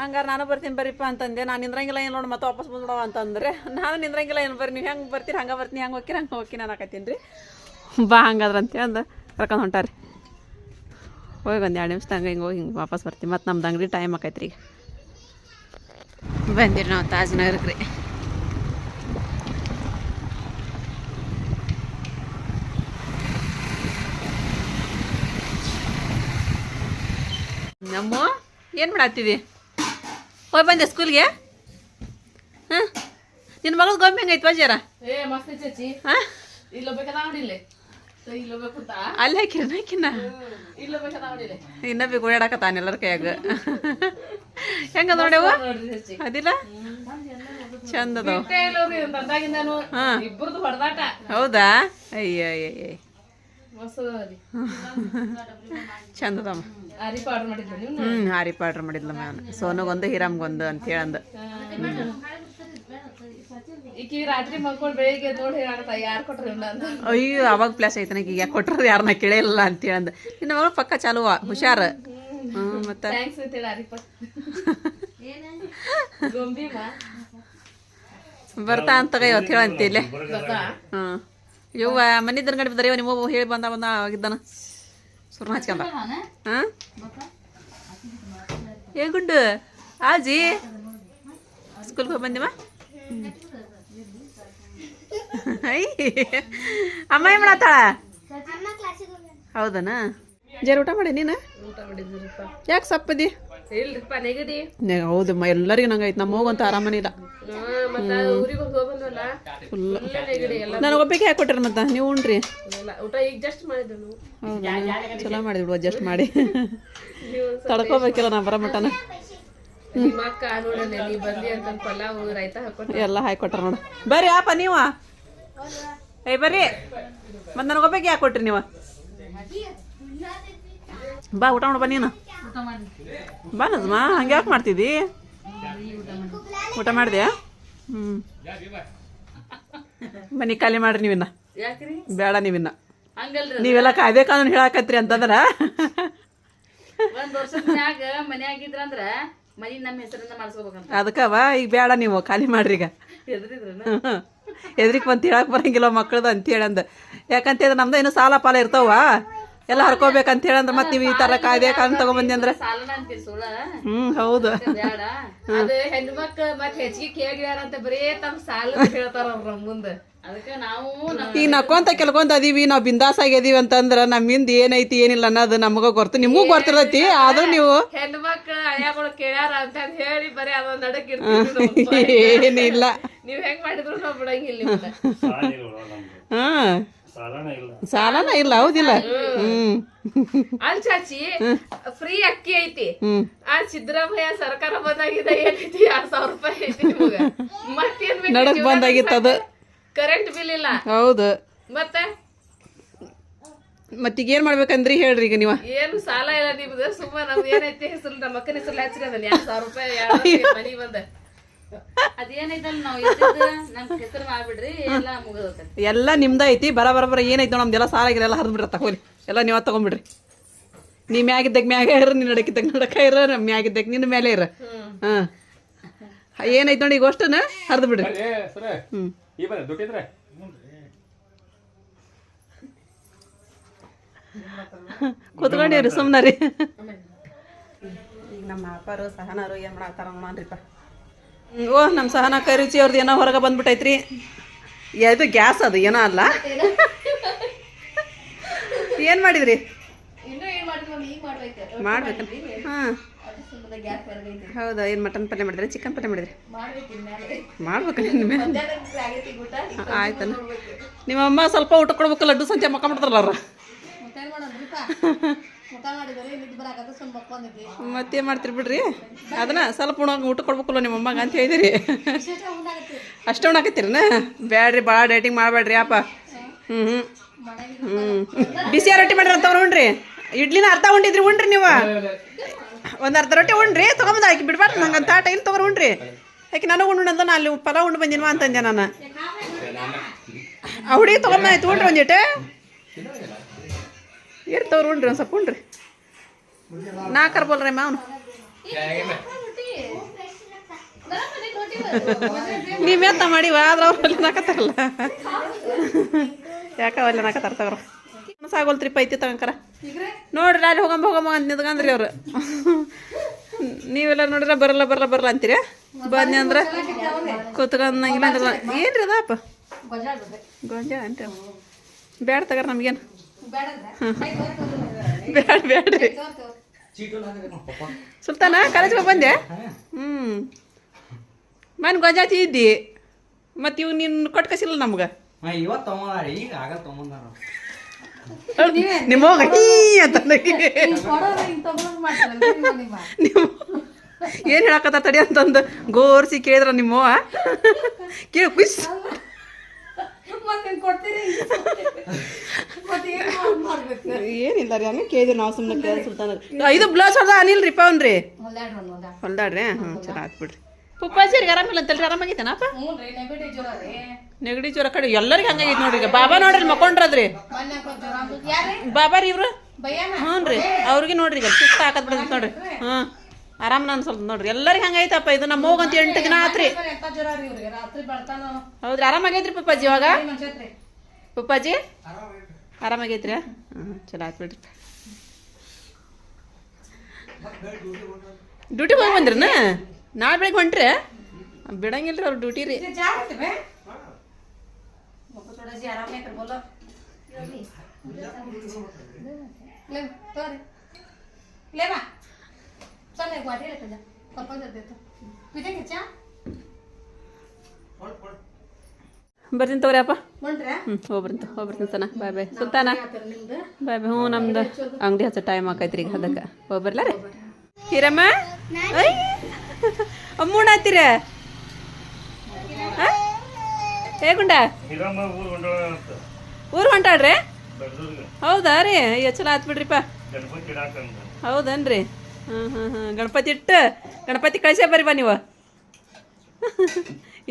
ಹಂಗಾರೆ ನಾನು ಬರ್ತೀನಿ ಬರ್ರಿಪ್ಪ ಅಂತಂದೆ ನಾನು ನಿಂದ್ರಂಗಿಲ್ಲ ಏನು ನೋಡಿ ಮತ್ತೆ ವಾಪಸ್ ಬಂದ್ಬಿಡವ ಅಂತಂದ್ರೆ ನಾನು ನಿಂದ್ರಂಗಿಲ್ಲ ಏನು ಬರ್ರಿ ನೀವು ಹೆಂಗೆ ಬರ್ತೀರಿ ಹಂಗೆ ಬರ್ತೀನಿ ಹೆಂಗೆ ಹೋಗಿ ಹಂಗೆ ಹೋಗ್ತೀನಿ ಅನ್ನಕತ್ತೀನಿ ರೀ. ಬಾ ಹಂಗಾದ್ರೆ ಅಂತ ಅಂದ ಕರ್ಕೊಂಡು ಹೊಂಟಾರಿ. ಹೋಗಿ ಒಂದು ಎರಡು ನಿಮಿಷದಾಗ ಹಿಂಗೆ ಹೋಗಿ ಹಿಂಗೆ ವಾಪಸ್ ಬರ್ತೀನಿ ಮತ್ತು ನಮ್ದು ಅಂಗಡಿ ಟೈಮ್ ಆಕೈತ್ರಿ ಈಗ. ಬಂದಿರಿ ನಾವು ತಾಜ್ ನಗರಕ್ಕೆ ರೀ. ನಮ್ಮ ಏನು ಮಾಡತ್ತೀವಿ ಹೋಗಿ ಬಂದೆ ಸ್ಕೂಲ್ಗೆ? ಹಾಂ? ನಿನ್ನ ಮಗಳು ಗೊಂಬೆ ಹೆಂಗೈತೆ ಚಚಿ ಹಾಂ? ಅಲ್ಲಿ ಹಾಕಿರ ಹಾಕಿನ ಇನ್ನ ಬಿ ಓಡಾಡಕತ್ತಾನ ಎಲ್ಲರ ಕೈಯಾಗ. ಹೆಂಗ ನೋಡ್ಯವ ಅದಿಲ್ಲ? ಚಂದ ಹೌದಾ ಅಯ್ಯ ಅಯ್ಯ ಅಯ್ಯ ಹ್ಞೂ ಹಾರಿಪ ಆರ್ಡ್ರ್ ಮಾಡಿದ್ಲ ಮ್ಯಾನ್ ಸೋನಗೊಂದು ಹಿರಾಮ್ಗೊಂದು ಅಂತ. ಹೇಳಂದ ಅಯ್ಯೋ ಅವಾಗ ಪ್ಲಾಸ್ ಐತನ ಈಗ ಯಾಕೆ ಕೊಟ್ರ ಯಾರನ್ನ ಕೇಳಿಲ್ಲ ಅಂತ ಹೇಳಂದ ಇನ್ನು ಮಗಳು ಪಕ್ಕ ಚಾಲುವ ಹುಷಾರ. ಹ್ಞೂ ಮತ್ತೆ? ಬರ್ತಾ ಅಂತ ಇವತ್ತು ಹೇಳಂತಿ ಇಲ್ಲೇ. ಗೊತ್ತಾ ಹ್ಞೂ ಇವ್ವ ಮನಿದ್ರ ಗಡಿ ಬದರಿ ನಿಮ್ಮ ಹೇಳಿ ಬಂದ ಬಂದ ಆಗಿದ್ದಾನ ಸುರ್ನ ಹಚ್ಕೊಂಬ ಹಾಂ? ಏ ಗುಂಡು ಆಜಿ? ಸ್ಕೂಲ್ಗೆ ಹೋಗಿ ಬಂದಿಮ್ಮ? ಐ ಅಮ್ಮ ಏನು ಮಾಡತ್ತಾಳ? ಹೌದನ? ಜರ ಊಟ ಮಾಡಿ ನೀನು? ಯಾಕೆ ಸಪ್ಪದಿ? ಇಲ್ರಿಪ್ಪ ನೆಗಡಿ. ಹೌದಮ್ಮ ಎಲ್ಲರಿಗೂ ನಂಗೈತೆ ನಮ್ಮ ಹೋಗಂತ ಆರಾಮನೇ ಇಲ್ಲ. ಹಾ, ಮತ್ತ ಊರಿಗೆ ಒಂದು ಹೋಗ್ಬಂದ್ವಲ್ಲ ಫುಲ್ ಫುಲ್ ನೆಗಡಿ ನನಗೆ ಒಬ್ಬಕ್ಕೆ ಯಾಕೆ ಕೊಟ್ಟಿರ ಮತ್ತೆ ನೀವು ಉಣ್ರಿ ಊಟ ಈಗ ಜಸ್ಟ್ ಚಲೋ ಮಾಡಿದ್ಬಿಡು ಅಡ್ಜಸ್ಟ್ ಮಾಡಿ. ತಡ್ಕೋಬೇಕಿಲ್ಲ ನಾ ಬರೋ ಮಟನ ಎಲ್ಲ ಹಾಕೊಟ್ರ. ನೋಡು. ಬರ್ರಿ ಆಪ ನೀವ? ಏ ಬರ್ರಿ. ಮತ್ತೆ ನನಗೆ ಒಬ್ಬಕ್ಕೆ ಯಾಕೆ ಕೊಟ್ರಿ ನೀವು. ಬಾ ಊಟ ನೋಡು ಬನ್ನಿ ನೀನು. ಬಾ ನಜ್ಮಾ ಹಂಗೆ ಯಾಕೆ ಮಾಡ್ತಿದ್ದಿ? ಊಟ ಮಾಡಿದೆ ಹ್ಞೂ ಬನ್ನಿ ಖಾಲಿ ಮಾಡ್ರಿ ನೀವಿನ್ನ. ಯಾಕ್ರಿ? ಬೇಡ ನೀವಿನ್ನ. ಹಂಗಲ್ರಿ ನೀವೆಲ್ಲ ಕಾನೂನು ಹೇಳಾಕತ್ರಿ ಅಂತಂದ್ರ. ಮನಿ ಅದಕ್ಕವ ಈಗ ಬೇಡ ನೀವು ಖಾಲಿ ಮಾಡ್ರಿ ಈಗ. ಎದ್ರಿಗೆ ಎದ್ರಿಕ್ ಬಂತ ಹೇಳಕ್ ಬರಂಗಿಲ್ಲ ಮಕ್ಕಳದು ಅಂತ ಹೇಳಂದ. ಯಾಕಂತ ನಮ್ದು ಏನು ಸಾಲ ಪಾಲ ಇರ್ತಾವ. ಎಲ್ಲ ಹರ್ಕೋಬೇಕಂತ ಹೇಳಂದ್ರ ಮತ್ತೆ ನೀವು ಈ ತರ ಕಾಯ್ದೆ ಕಾನ್ ತಗೊಂಬಂದಿ ಅಂದ್ರೆ ಹ್ಮ್ ಹೌದು. ಹೆಣ್ಮಕ್ಳ ಮತ್ ಹೆಚ್ಚಿಗೆ ಕೇಳ್ಯಾರ ಅಂತ ಬರೇ ತಮ್ಮ ಸಾಲ ಹೇಳ್ತಾರ ಅವ್ರ ಮುಂದ. ಈಗ ನಕ್ಕೊಂತ ಕೆಲ್ಕೊಂತ ಅದೀವಿ ನಾವು ಬಿಂದಾಸ್ ಆಗ್ಯದೀವಿ ಅಂತಂದ್ರ ನಮ್ಮಿಂದ ಏನೈತಿ ಏನಿಲ್ಲ ಅನ್ನೋದು ನಮಗ ಗೊತ್ತು ನಿಮಗೂ ಗೊತ್ತಿರತೈತಿ ಅದು ನೀವು ಹೆಣ್ಮಕ್ಳ ಅಯ್ಯಗಳು ಕೇಳ್ಯಾರ ಅಂತ ಹೇಳಿ ಬರೀ ಅದೊಂದ್ ನಡಕ್ ಏನಿಲ್ಲ. ನೀವ್ ಹೆಂಗ್ ಮಾಡಿದ್ರು ನಾವ್ ಬಿಡಂಗಿಲ್ಲ ಹಾ. ಸಾಲನ ಇಲ್ಲ. ಹೌದಿಲ್ಲ? ಹ್ಮ್. ಅಲ್ ಚಾಚಿ ಫ್ರೀ ಅಕ್ಕಿ ಐತಿ. ಆ ಸಿದ್ದರಾಮಯ್ಯ ಸರ್ಕಾರ ಬಂದಾಗಿದ್ದ ಏನೈತಿ? ಆರ್ ಸಾವಿರ ರೂಪಾಯಿ ಐತಿ ನಿಮಗ. ಮತ್ತೇನ್ ನಡಕ್ ಬಂದಾಗಿತ್ತದ. ಕರೆಂಟ್ ಬಿಲ್ ಇಲ್ಲ. ಹೌದು. ಮತ್ತೆ? ಮತ್ತೀಗ ಏನ್ ಮಾಡ್ಬೇಕಂದ್ರಿ ಹೇಳ್ರಿ ಈಗ ನೀವು? ಏನು ಸಾಲ ಇಲ್ಲ ನಿಮ್ದು. ಸುಮ್ಮ ನಮ್ದು ಏನೈತಿ? ಹೆಸರು ನಮ್ಮ ಅಕ್ಕನ ಹೆಸರು ಹಚ್ಚಿರ ಅದನ್ನ ಎರಡ್ ಸಾವಿರ ರೂಪಾಯಿ ಮನಿ ಬಂದ? ಎಲ್ಲ ನಿಮ್ದ ಐತಿ ಬರ ಬರ ಬರ ಏನೈತಿ ನಮ್ದೆಲ್ಲ ಸಾಲ ಆಗಿಲ್ಲ ಎಲ್ಲ ಹರಿದು ಬಿಡ್ರ ತಗೋರಿ ಎಲ್ಲ ನೀವ ತಗೊಂಡ್ಬಿಡ್ರಿ ನೀ ಮ್ಯಾಗಿದ್ದಾಗ ಮ್ಯಾಗ ಇರ ನೀನ್ ನಡಕಿದ್ದಾಗ ನಡಕ ಇರ ನಮ್ ಮ್ಯಾಗಿದ್ದಾಗ ನಿನ್ನ ಮೇಲೆ ಇರ. ಹಾ. ಏನೈತಿ ನೋಡಿ ಈಗ ಅಷ್ಟನ ಹರಿದು ಬಿಡ್ರಿ. ಹ್ಮ್. ಈ ಬರ ದುಡ್ಡಿದ್ರೆ ಕುತ್ಕೊಂಡಿವ್ರಿ ಸುಮ್ಮನೆ ರೀ ಈಗ ನಮ್ಮ ಅಪ್ಪಾರು ಸಹನಾರು ಏನು ಮಾಡ್ತಾರ ನೋಡ್ರಿಪ್ಪ ಓ ನಮ್ಮ ಸಹನ ಕೈ ರುಚಿ ಅವ್ರದ್ದು ಏನೋ ಹೊರಗೆ ಬಂದ್ಬಿಟ್ಟೈತ್ರಿ ಇದು ಗ್ಯಾಸ್ ಅದು ಏನೋ ಅಲ್ಲ. ಏನು ಮಾಡಿದ್ರಿ? ಮಾಡ್ಬೇಕು. ಹಾಂ. ಹೌದಾ ಏನು ಮಟನ್ ಪಲ್ಯ ಮಾಡಿದ್ರಿ? ಚಿಕನ್ ಪಲ್ಯ ಮಾಡಿದ್ರಿ? ಮಾಡ್ಬೇಕು ನಿಮ್ಮ ಆಯ್ತಲ್ಲ. ನಿಮ್ಮ ಅಮ್ಮ ಸ್ವಲ್ಪ ಊಟ ಕೊಡ್ಬೇಕು ಲಡ್ಡು ಸಂಜೆ ಮಕ್ಕೊಂಬಿಡ್ತಾರಲ್ಲ ಅವ್ರು. ಮತ್ತೇನ್ ಮಾಡ್ತಿರ್ ಬಿಡ್ರಿ? ಅದನ್ನ ಸ್ವಲ್ಪ ಊಟ ಕೊಡ್ಬೇಕಲ್ಲ ನಿಮ್ಮ ಅಮ್ಮಗ ಅಂತ ಹೇಳಿದಿರಿ. ಅಷ್ಟೇ ಉಣಾಕತ್ತೀರನ? ಬ್ಯಾಡ್ರಿ ಭಾಳ ಡೇಟಿಂಗ್ ಮಾಡಬೇಡ್ರಿ ಅಪ್ಪ. ಹ್ಞೂ ಹ್ಞೂ ಹ್ಞೂ ಬಿಸಿ ರೊಟ್ಟಿ ಮಾಡ್ರಿ ಅಂತ ಉಣ್ರಿ. ಇಡ್ಲಿನ ಅರ್ಧ ಉಂಡಿದ್ರಿ ಉಣ್ರಿ ನೀವು. ಒಂದು ಅರ್ಧ ರೊಟ್ಟಿ ಉಣ್ರಿ ತೊಗೊಂಬಂದು ಹಾಕಿ ಬಿಡ್ಬಾರ್ದು. ನಂಗೆ ಅಂತ ಟೈಮ್ ತೊಗೊಂಡು ಉಣ್ರಿ? ಯಾಕೆ ನನಗೆ ಉಣ್ಣು ಅಂತ ಅಲ್ಲಿ ಪಲಾವ್ ಉಂಡು ಬಂದಿನ್ವಾ ಅಂತಂದೆ ನಾನು. ಆ ಹುಡುಗಿ ತೊಗೊಂಬಾಯ್ತು ಉಣ್ರಿ ಒಂದಿಟ್ಟು ಇರ್ತವ್ರು ಉಣ್ರಿ ಒಂದು ಸ್ವಲ್ಪ ಉಣ್ರಿ ನಾಲ್ಕರ ಬೋಲ್ರಿ ಮಾವನು ನೀವೆತ್ತ ಮಾಡಿವ? ಆದ್ರೆ ಅವ್ರು ಅಲ್ಲಿ ನಾಕತ್ತಾರಲ್ಲ ಯಾಕ ಅಲ್ಲಿ ನಾಕತ್ತಾರ ತಗೋರ ಸಾಗೋಲ್ತ್ರಿ ಪೈತಿ ತಗೊಂಕರ ನೋಡ್ರಿ, ಅಲ್ಲಿ ಹೋಗಂಬ ಹೋಗಂಬ ಅಂತ ನಿಂತ್ಕಂದ್ರಿ ಅವ್ರು. ನೀವೆಲ್ಲ ನೋಡ್ರ ಬರಲ್ಲ ಬರಲ್ಲ ಬರಲ್ಲ ಅಂತೀರಿ? ಬನ್ನಿ ಅಂದ್ರೆ ಅಂದ್ರೆ ಏನ್ರಿ ಅದಪ್ಪ? ಗೊಂಜಾಳ ಅಂತ. ಬ್ಯಾಡ ತಗರ ನಮ್ಗೇನು. ಬ್ಯಾಡ ಬೇಡ್ರಿ. ಸುಲ್ತಾನ ಕಾಲೇಜ್ಗೆ ಬಂದೆ? ಹ್ಞೂ ಮನ್ ಗೊಂಜಾತಿ ಇದ್ದಿ. ಮತ್ತು ಇವ್ ನೀನ್ ಕೊಟ್ಟು ಕಸಿಲ್ಲ ನಮ್ಗೆ. ಇವತ್ತು ತಗೊಂಡಾರ ಈಗ ಆಗ ತಗೊಂಡಾರ ನಿಮ್ಮ ಅಂತ ನೀವು ಏನು ಹೇಳಕತ್ತ ತಡಿ ಅಂತಂದು ಗೋರ್ಸಿ ಕೇಳಿದ್ರ ನಿಮ್ಮವ್ವ. ಕೇಳಿ ಖುಷ್ ಏನಿಲ್ಲ ರೀ ಹಂಗೆ ಕೇಳಿದ್ರಿ ನಾವು ಸುಮ್ಮನೆ ಕೇಳಿ ಸುಲ್ತಾನ ಇದು ಬ್ಲೌಸ್ ಹೊಲ್ದ ಅನಿಲ್ರಿಪ್ಪ ಅವ್ನ್ರಿ? ಹೊಲ್ದಾಡ್ರಿ ಹ್ಞೂ ಚಲೋ ಆತ್ ಬಿಡ್ರಿ. ಪಪ್ಪಾಜಿರಿಗೆ ಆರಾಮಿಲ್ಲ ಅಂತಲ್ರಿ ಆರಾಮಾಗೈತೇನಪ್ಪ ನೆಗಡಿ ಜ್ವರ ಕಡೆ ಎಲ್ಲರಿಗೆ ಹಂಗಾಗೈತೆ ನೋಡ್ರಿ ಈಗ ಬಾಬಾ ನೋಡ್ರಿ ಮಕ್ಕೊಂಡ್ರದ್ರಿ. ಬಾಬಾ ರೀ ಇವ್ರು? ಹ್ಞೂ ರೀ ಅವ್ರಿಗೆ ನೋಡ್ರಿ ಈಗ ಸುಸ್ತ ಹಾಕದ್ ಬಿಡದ್ ನೋಡ್ರಿ. ಹ್ಞೂ ಆರಾಮ ಅನ್ಸಲ್ ನೋಡ್ರಿ ಎಲ್ಲರಿಗೆ ಹಂಗೈತಪ್ಪ ಇದು ನಮ್ಮ ಹೋಗಂತ ಎಂಟು ದಿನ ಆತ್ರಿ. ಹೌದ್ರಿ ಆರಾಮಾಗೈತ್ರಿ ಪಪ್ಪಾಜಿ ಇವಾಗ? ಪಪ್ಪಾಜಿ ಆರಾಮಾಗೈತ್ರಿ ಹ್ಞೂ ಚಲೋ ಆಯ್ತು ಬಿಡ್ರಿ. ಡ್ಯೂಟಿ ಹೋಗಿ ಬಂದ್ರನ? ನಾಳೆ ಬೆಳಗ್ಗೆ ಹೊಂಟ್ರಿ? ಬಿಡಂಗಿಲ್ರಿ ಅವ್ರ ಡ್ಯೂಟಿ ರೀ. ಬರ್ತೀನಿ ತಗೋರಿ ಅಪ್ಪ. ಹ್ಞೂ ಹೋಗ್ಬರ್ತೀನಿ ಹೋಗ್ಬರ್ತೀನಿ ಸನ ಬಾಯ್ ಬಾಯ್. ಸುಲ್ತಾನ? ಬಾಯ್ ಬಾಯ್. ಹ್ಞೂ ನಮ್ದು ಅಂಗಡಿ ಹಚ್ಚೋ ಟೈಮ್ ಆಕೈತ್ರಿ ಈಗ ಅದಕ್ಕೆ ಹೋಗ್ಬರ್ಲ ರೀ? ಹೀರಮ್ಮ? ಐ ಅಮ್ಮೂಣ ಹತ್ತಿರ ಹೇಗುಂಡ ಊರು ಹೊಂಟಾಡ್ರಿ ಹೌದಾ ರೀ? ಅಯ್ಯೋ ಚಲೋ ಆತ್ ಬಿಡ್ರಿಪ್ಪ. ಹೌದನ್ರಿ? ಹ್ಞೂ ಹ್ಞೂ ಹ್ಞೂ ಗಣಪತಿ ಇಟ್ಟು ಗಣಪತಿ ಕಳಿಸೇ ಬರ್ರಿ ಬಾ ನೀವು.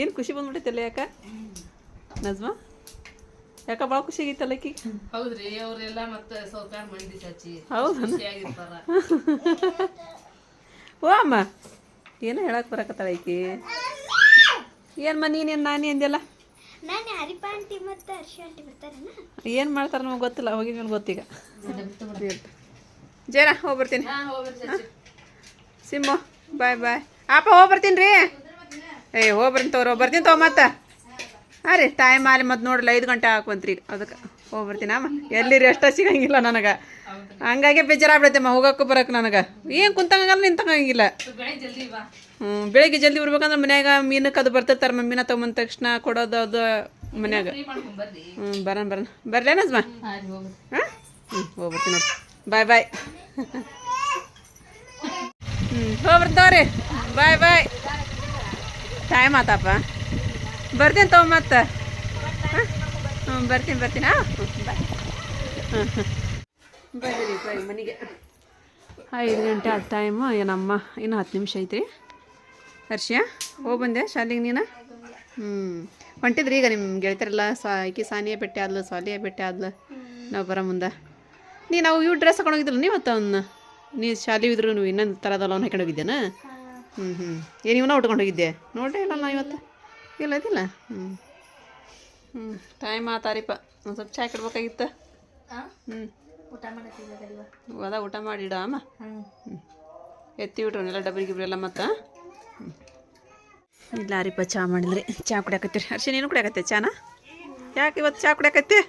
ಏನು ಖುಷಿ ಬಂದ್ಬಿಟ್ಟೈತಲ್ಲ ಯಾಕ? ನಜ್ಮಾ? ಯಾಕ ಭಾಳ ಖುಷಿ ಆಗೈತಲ್ಲ ಆಕಿ? ಹೌದ್ರಿ ಅವ್ರೆಲ್ಲ ಮತ್ತೆ ಸೌಕಾರ ಮಂದಿ ಚಾಚಿ ಹೌದನ? ಖುಷಿಯಾಗಿರ್ತಾರ. ಓ ಅಮ್ಮ ಏನೋ ಹೇಳಕ್ ಬರಕತ್ತಾಳ ಆಕಿ? ಏನ್ಮ ನೀನೇನು ನಾನೇ ಅಂದೆಲ್ಲ ನಾನು ಹರಿಪ ಆಂಟಿ ಮತ್ತು ಹರ್ಷ ಆಂಟಿ ಬರ್ತಾರೇನ? ಏನು ಮಾಡ್ತಾರ ನಮಗೆ ಗೊತ್ತಿಲ್ಲ ಹೋಗಿದ್ ಮೇಲೆ ಗೊತ್ತೀಗ? ಜೇನ ಹೋಗ್ಬರ್ತೀನಿ ಸಿಮ್ಮು ಬಾಯ್ ಬಾಯ್. ಅಪ್ಪ ಹೋಗ್ಬರ್ತೀನಿ ರೀ. ಏ ಹೋಗ್ಬರ್ತೀನಿ ತಗೋರಿ ಬರ್ತೀನಿ ತಗೋ ಮತ್ತೆ. ಹಾಂ ರೀ ಟೈಮ್ ಆಲಿ ಮತ್ತೆ ನೋಡ್ರಿ ಐದು ಗಂಟೆ ಹಾಕೊಂತ್ರಿ ಅದಕ್ಕೆ ಹೋಗ್ಬರ್ತೀನಿ ಅಮ್ಮ ಎಲ್ಲಿ ರೆಷ್ಟ ಸಿಗಂಗಿಲ್ಲ ನನಗೆ. ಹಂಗಾಗಿ ಬೇಜಾರಾಗ್ಬಿಡೈತೆಮ್ಮ ಹೋಗೋಕ್ಕೂ ಬರಕ್ಕೆ ನನಗೆ. ಏನು ಕುಂತಂಗಲ್ಲ ನಿಂತಂಗಿಲ್ಲ ಹ್ಞೂ ಬೆಳಿಗ್ಗೆ ಜಲ್ದಿ ಬರ್ಬೇಕಂದ್ರೆ ಮನ್ಯಾಗ ಮೀನಕ್ಕೆ ಅದು ಬರ್ತಿರ್ತಾರೆ ಮೀನ ತೊಗೊಂಬಂದ ತಕ್ಷಣ ಕೊಡೋದು ಅದು ಮನ್ಯಾಗ. ಹ್ಞೂ ಬರೋಣ ಬರೋಣ ಬರ್ಲೇನಜ್ಮ ಹಾ ಹ್ಞೂ ಹೋಗ್ಬರ್ತೀನಿ ಬಾಯ್ ಬಾಯ್. ಹ್ಞೂ ಹೋಗ್ಬರ್ತಾವ್ರಿ ಬಾಯ್ ಬಾಯ್. ಟೈಮ್ ಆತಪ್ಪ. ಬರ್ತೀನಿ ತಗೋ ಮತ್ತೆ. ಹ್ಞೂ ಬರ್ತೀನಿ ಬರ್ತೀನಿ. ಹಾಂ? ಬಾಯ್ ಹಾಂ ಹಾಂ ಬಾಯ್ ಮನೆಗೆ ಐದು ಗಂಟೆ ಆ ಟೈಮು ಏನಮ್ಮ, ಇನ್ನು ಹತ್ತು ನಿಮಿಷ ಐತ್ರಿ. ಹರ್ಷ ಹೋಗಿ ಬಂದೆ ಶಾಲೆಗೆ ನೀನು? ಹ್ಞೂ ಹೊಂಟಿದ್ರಿ ಈಗ ನಿಮ್ಮ ಗೆಳತಿಯರೆಲ್ಲ ಸಾ, ಈಕಿ ಸಾನಿಯಾ ಬೆಟ್ಟೆ ಆದ್ಲು, ಸಾಲಿಯ ಬೆಟ್ಟೆ ಆದ್ಲು. ನಾವು ಬರೋ ಮುಂದೆ. ನೀ, ನಾವು ಇವು ಡ್ರೆಸ್ ಹಾಕೊಂಡೋಗಿದ್ರಲ್ಲ ನೀವು ಮತ್ತು ಅವನ್ನ ನೀ ಶಾಲೆ ಇದ್ರು ನೀವು ಇನ್ನೊಂದು ಥರದಲ್ಲ ಅವ್ನು ಹಾಕೊಂಡೋಗಿದ್ದೇನ ಹ್ಞೂ ಹ್ಞೂ ಏನು ಇವನ್ನ ಉಟ್ಕೊಂಡು ಹೋಗಿದ್ದೆ ನೋಡೇ ಇಲ್ಲ ನಾ ಇವತ್ತು. ಇಲ್ಲ ಇದಿಲ್ಲ. ಹ್ಞೂ ಹ್ಞೂ ಟೈಮ್ ಆತಾರಿಪ್ಪ ಒಂದು ಸ್ವಲ್ಪ ಚಾಯ್ ಕೊಡ್ಬೇಕಾಗಿತ್ತು? ಹ್ಞೂ ಊಟ ಮಾಡಿ ಅದ ಊಟ ಮಾಡಿಡ ಅಮ್ಮ? ಹ್ಞೂ ಎತ್ತಿ ಬಿಟ್ರನೆಲ್ಲ ಡಬ್ರಿ ಗಿಬ್ರಿ ಎಲ್ಲ ಮತ್ತೆ? ಇಲ್ಲ ರೀಪ ಚಾ ಮಾಡಿದ್ರಿ. ಚಾ ಕುಡಿಯಾಕತ್ತೀರಿ. ಹರ್ಷಿ ನೀನು ಕುಡಿಯಾಕತ್ತೆ ಚಾನ? ಯಾಕೆ ಇವತ್ತು ಚಾ ಕುಡಿಯಾಕತ್ತೆ?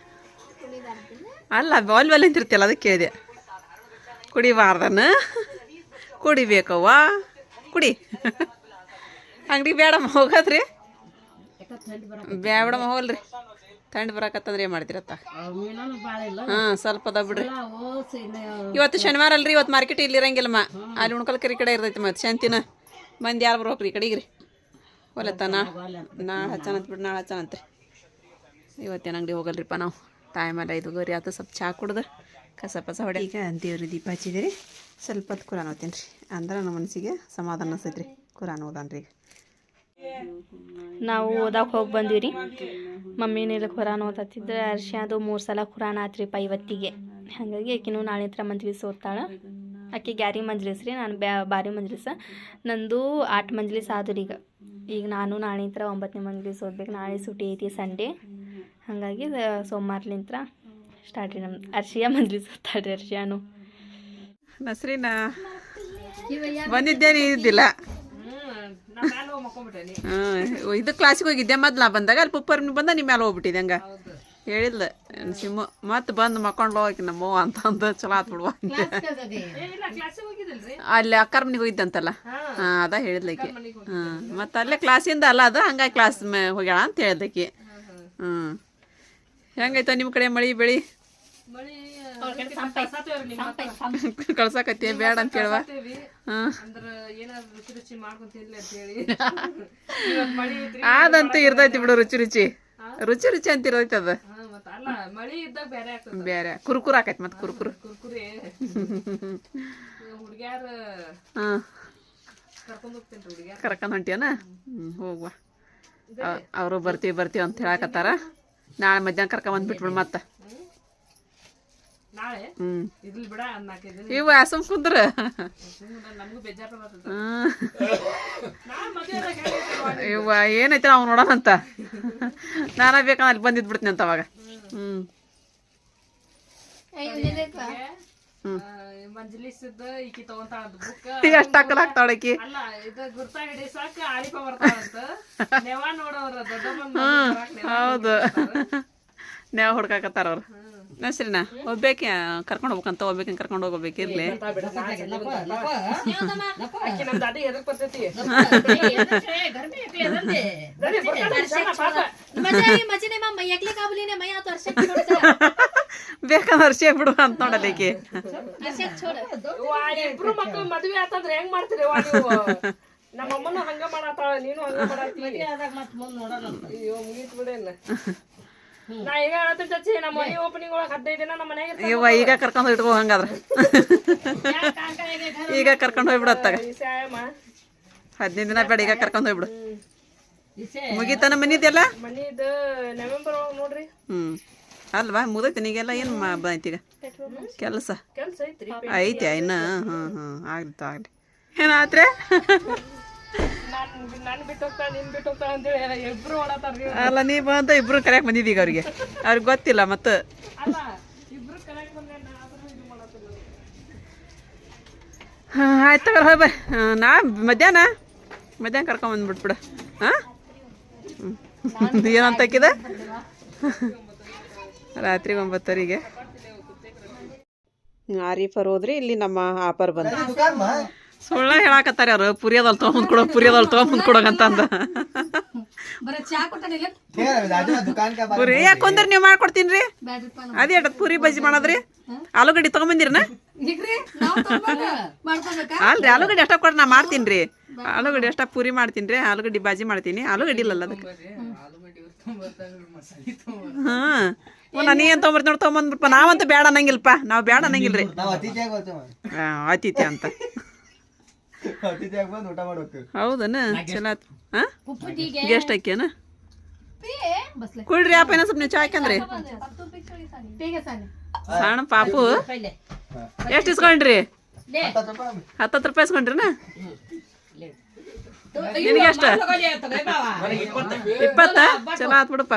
ಅಲ್ಲ ಬಾಲ್ ಬಾಲ್ ನಿಂತಿರ್ತಿಯಲ್ಲ ಅದಕ್ಕೆ ಕೇಳಿದೆ. ಕುಡಿಬಾರ್ದನ? ಕುಡಿಬೇಕವ್ವ? ಕುಡಿ. ಅಂಗಡಿಗೆ ಬೇಡಮ್ಮ ಹೋಗೋದ್ರಿ. ಬೇಡಮ್ಮ ಹೋಗಲ್ರಿ ತಂಡ ಬರಾಕತ್ತಂದ್ರೆ ಏನು ಮಾಡ್ತೀರತ್ತ? ಹಾಂ, ಸ್ವಲ್ಪ ಅದ ಬಿಡ್ರಿ. ಇವತ್ತು ಶನಿವಾರ ಅಲ್ರಿ, ಇವತ್ತು ಮಾರ್ಕೆಟ್ ಇಲ್ಲಿ ಇರಂಗಿಲ್ಲಮ್ಮ ಅಲ್ಲಿ ಉಣ್ಕಲ್ ಕರಿ ಕಡೆ ಇರ್ತೈತಿ ಮತ್ತೆ ಶಾಂತಿನ. ಮಂದಿ ಯಾರು ಬರ್ಬೇಕ್ರಿ ಈ ಕಡೆಗೆ ರೀ. ಹೊಲತ್ತ ನಾ. ನಾಳೆ ಹಚ್ಚನಂತ ಬಿಟ್ಟು ನಾಳೆ ಹಚ್ಚನಂತ್ರಿ ಇವತ್ತೇನು ಅಂಗಡಿ ಹೋಗಲ್ರಿಪ್ಪ ನಾವು. ಟೈಮ್ ಅಲ್ಲ ಗರಿ ಆತು, ಸ್ವಲ್ಪ ಚಾ ಕುಡ್ದು ಕಸ ಪಸ ಹೊಡೆ ಈಗ ದೇವ್ರಿ ದೀಪ ಹಚ್ಚಿದಿರಿ ಸ್ವಲ್ಪ ಕುರಾನ್ ಓದ್ತೀನಿ ರೀ. ಅಂದ್ರೆ ನಮ್ಮ ಮನಸ್ಸಿಗೆ ಸಮಾಧಾನ ಅನ್ಸೈತೆ ರೀ. ಕುರಾನ್ ಓದಾನ್ರಿ ಈಗ. ನಾವು ಓದಾಕ ಹೋಗಿ ಬಂದ್ವಿ ರೀ ಮಮ್ಮಿನೆಲ್ಲ ಖುರಾನ್ ಓದತ್ತಿದ್ರೆ ಹರ್ಷ ಅದು ಮೂರು ಸಲ ಖುರಾನ್ ಆತ್ರಿಪ್ಪ ಇವತ್ತಿಗೆ ಹಾಗಾಗಿ ಆಕಿನೂ ನಾಳೆ ಹತ್ರ ಮಂಜ್ಲಿಸ್ ಓದ್ತಾಳೆ ಆಕೆ ಗ್ಯಾರಿ ಮಂಜ್ಲಿಸ್ ರೀ, ನಾನು ಬ್ಯಾ ಬಾರಿ ಮಂಜ್ಲಿಸ. ನಂದು ಆಟ್ ಮಂಜ್ಲಿಸ್ ಆದ್ರಿ ಈಗ. ಈಗ ನಾನು ನಾಳೆ ಹತ್ರ ಒಂಬತ್ತನೇ ಮಂಜ್ಲಿಸ್ ಓದ್ಬೇಕು ನಾಳೆ ಸುಟಿ ಐತಿ ಸಂಡೇ. ಹಾಗಾಗಿ ಸೋಮವಾರಲಿಂತ್ರ ಸ್ಟಾರ್ಟ್ ರೀ ನಮ್ದು. ಅರ್ಶಿಯ ಮಂದ್ಲಿ ರೀ ಅರ್ಶಿಯಾನು. ನಸ್ರಿನ ಬಂದಿದ್ದೇನೆ ಇದ್ದಿಲ್ಲ ಹ್ಮ್ ಇದು ಕ್ಲಾಸಿಗೆ ಹೋಗಿದ್ದೆ ಮೊದ್ಲು ನಾ ಬಂದಾಗ ಅಲ್ಲಿ ಪುಪ್ಪರ್ ಬಂದ ನಿಮ್ಮ ಮೇಲೆ ಹೋಗ್ಬಿಟ್ಟಿದೆ ಹಂಗ. ಹೇಳಿಲ್ಲ ಸಿಮ್ಮ ಮತ್ತೆ ಬಂದು ಮಕ್ಕೊಂಡು ಹೋಗಿ ನಮ್ಮವ್ವ ಅಂತಂದು ಚಲೋ ಆತ್ ಬಿಡುವ ಅಲ್ಲಿ ಅಕ್ಕರ ಮನೆಗೆ ಹೋಗಿದ್ದಂತಲ್ಲ. ಹಾಂ. ಅದ ಹೇಳಿದ್ಲಕ್ಕೆ ಹಾಂ ಮತ್ತೆ ಅಲ್ಲೇ ಕ್ಲಾಸಿಂದ ಅಲ್ಲ ಅದು ಹಂಗಾಗಿ ಕ್ಲಾಸ್ ಹೋಗ್ಯಾಳ ಅಂತ ಹೇಳಿದ್ದಕ್ಕೆ ಹ್ಮ್. ಹೆಂಗೈತ ನಿಮ್ಮ ಕಡೆ ಮಳಿ ಬೆಳಿ? ಕಳ್ಸಾಕತ್ತಿ ಬೇಡ ಅಂತ ಹೇಳುವ ಆದಂತ ಅಂದ್ರ ರುಚಿ ರುಚಿ ಮಾಡ್ಕೊಂಡ್ ಅಂತ ಹೇಳಿ. ಅದಂತೂ ಇರ್ತೈತಿ ಬಿಡು ರುಚಿ ರುಚಿ. ರುಚಿ ರುಚಿ ಅಂತ ಇರ್ತೈತಿ ಅದು. ಹಾ ಅಲ್ಲ ಮಳಿ ಇದ್ದಾಗ ಬೇರೆ ಕುರುಕುರ್ ಬೇರೆ ಕುರುಕುರು ಆಕೈತಿ ಮತ್ ಕುರುಕುರು. ಕುರ್ಕುರಿ. ಹುಡ್ಗ್ಯಾರ ಹಾಂ. ಕರ್ಕೊಂಡ್ ಹೊಂಟಿಯನ? ಹ್ಞೂ ಹೋಗುವ ಅವರು ಬರ್ತೀವಿ ಬರ್ತೀವಿ ಅಂತ ಹೇಳಕತ್ತಾರ. ನಾಳೆ ಮಧ್ಯಾಹ್ನ ಕರ್ಕೊಂಡ್ ಬಂದ್ಬಿಟ್ಬಿಡು ಮತ್ತೆ. ನಾ ಮದ್ವೆದಾಗ ಕುಂದ್ರ. ಇವ ಏನೈತಿ ನಾವು ನೋಡೋಣಂತ. ನಾನ ಬೇಕಾ ಅಲ್ಲಿ ಬಂದಿದ್ ಬಿಡ್ತೀನಿ ಅಂತ ಅವಾಗ. ಹ್ಮ್. ಎಷ್ಟು ದೊಡ್ಡ ಹೌದು. ನ್ಯಾವ ಹುಡ್ಕಾಕತ್ತಾರ ಅವ್ರು. ನಸ್ರಿನ ಒಬ್ಬೇಕೆ ಕರ್ಕೊಂಡು ಹೋಗ್ಬೇಕಂತ ಒಬ್ಬೇಕೆ ಕರ್ಕೊಂಡು ಹೋಗ್ಬೇಕು ಇರ್ಲಿ. ಬೇಕಂದ್ರೆ ವರ್ಷ ಬಿಡು ಅಂತ ನೋಡಲಿಕ್ಕೆ ಇಬ್ರು ಮಕ್ಕಳು ಮದುವೆ ಆತಂದ್ರೆ ಹೆಂಗ್ ಮಾಡ್ತೀರಿ ನಮ್ಮಮ್ಮನ ಹಂಗ ಮಾಡತ್ತಾಳ ನೀನು ಹಂಗ ಮಾಡತ್ತಿ ಅಯ್ಯೋ ಬಿಡೇನ ನಾ ಈಗ ಹೇಳತ್ತೀನಿ ಚಚ್ಚಿ ನಮ್ಮ ಮನೆ ಓಪನಿಂಗ್ ಒಳಗ್ ಹದಿನೈದು ದಿನ ನಮ್ಮ ಮನೆಗೆ ಇವ ಈಗ ಕರ್ಕೊಂಡು ಇಟ್ಕೋ ಹಂಗಾದ್ರೆ. ಈಗ ಕರ್ಕೊಂಡು ಹೋಗ್ಬಿಡತ್ತಾಗ ಈ ಸಾಯಮ್ಮ. ಹದಿನೈದು ದಿನ ಬೇಡ ಈಗ ಕರ್ಕೊಂಡು ಹೋಗ್ಬಿಡು. ಮುಗೀತನ ಮನಿದೆಲ್ಲ ಮನಿದ ನವೆಂಬರ್ ಒಳಗ್ ನೋಡ್ರಿ. ಹ್ಮ್. ಅಲ್ವಾ ಮುಗ್ದೈತಿ ನೀಗೆಲ್ಲ? ಏನು ಬಂದೈತಿ ಈಗ? ಕೆಲಸ? ಕೆಲಸ ಐತ್ರಿ. ಐತಿ ಇನ್ನ? ಹ್ಮ್ ಹ್ಮ್. ಆಗ್ಲಿ ಆಗ್ಲಿ. ಏನಾತ್ರೆ? ಅಲ್ಲ ನೀ ಬಂದ ಇಬ್ರು ಕರೆಯಕ್ ಬಂದಿದ್ದೀಗ ಅವ್ರಿಗೆ. ಅವ್ರಿಗೆ ಗೊತ್ತಿಲ್ಲ ಮತ್ತೆ. ಕರೆಕ್ಟ್ ಹಾಂ ಆಯ್ತು ತಗೋರಿ ಹೋಗಿ ಬಾ. ನಾ ಮಧ್ಯಾಹ್ನ? ಮಧ್ಯಾಹ್ನ ಕರ್ಕೊಂಡ್ ಬಂದ್ಬಿಟ್ಬಿಡ ಹಾ? ಏನಂತ ಹಾಕಿದ? ರಾತ್ರಿ ಒಂಬತ್ತರಿಗೆ ಆರೀಫರ್ ಹೋದ್ರಿ ಇಲ್ಲಿ ನಮ್ಮ ಆಪರ್ ಬಂದ ಸುಳ್ಳ ಹೇಳಾಕತ್ತಾರ ಅವ್ರು. ಪುರಿಯದಲ್ ತಗೊಂಬಂದ್ ಕೊಡೋ ಪುರಿಯದಲ್ ತಗೊಂಬಂದ್ ಕೊಡೋಂತಂದ ಪುರಿ ಯಾಕೆ ನೀವ್ ನೀವು ಮಾಡ್ಕೊಡ್ತೀನಿ ರೀ ಅದೇ ಪುರಿ ಬಜ್ಜಿ ಮಾಡೋದ್ರಿ? ಆಲೂಗಡ್ಡಿ ತಗೊಂಬಂದಿರನ? ಅಲ್ರಿ ಆಲೂಗಡ್ಡೆ ಎಷ್ಟ ಕೊಡ್ರಿ ನಾ ಮಾಡ್ತೀನ್ರಿ. ರೀ ಆಲೂಗಡ್ಡೆ ಎಷ್ಟ ಪುರಿ ಮಾಡ್ತೀನಿ ರೀ ಆಲೂಗಡ್ಡಿ ಬಾಜಿ ಮಾಡ್ತೀನಿ. ಆಲೂಗಡ್ಡಿ ಇಲ್ಲ ಅದಕ್ಕೆ. ಹಾಂ. ನಾನು ಏನು ತೊಗೊಂಬರ್ತೀನಿ ನೋಡಿ ತೊಗೊಂಬಂದ್ಬಿಡಪ್ಪ ನಾವಂತೂ ಬೇಡ ಅನ್ನಂಗಿಲ್ಲಪ್ಪ ನಾವು ಬೇಡ ಅನ್ನಂಗಿಲ್ಲ ರೀ ಅತಿಥ್ಯ ಅಂತ. ಅತಿಥಿಯಾಗಿ ಬಂದು ಊಟ ಮಾಡ್ಬೇಕು ಹೌದನ? ಚಲೋ ಆತ್. ಹಾಂ ಗೆಸ್ಟ್ ಹಾಕ್ಯನ? ಕುಡ್ರಿ ಅಪ್ಪ ಏನೋ ಸ್ವಲ್ಪ ನೀವು ಚಾ ಹಾಕ್ಯಂದ್ರಿ. ಸಣ್ಣ ಪಾಪು. ಎಷ್ಟು ಇಸ್ಕೊಂಡ್ರಿ? ಹತ್ತತ್ತು ರೂಪಾಯಿ ಇಸ್ಕೊಂಡ್ರಿನ? ನಿನಗೆ ಎಷ್ಟು ಇಪ್ಪತ್ತ. ಬಿಡಪ್ಪ.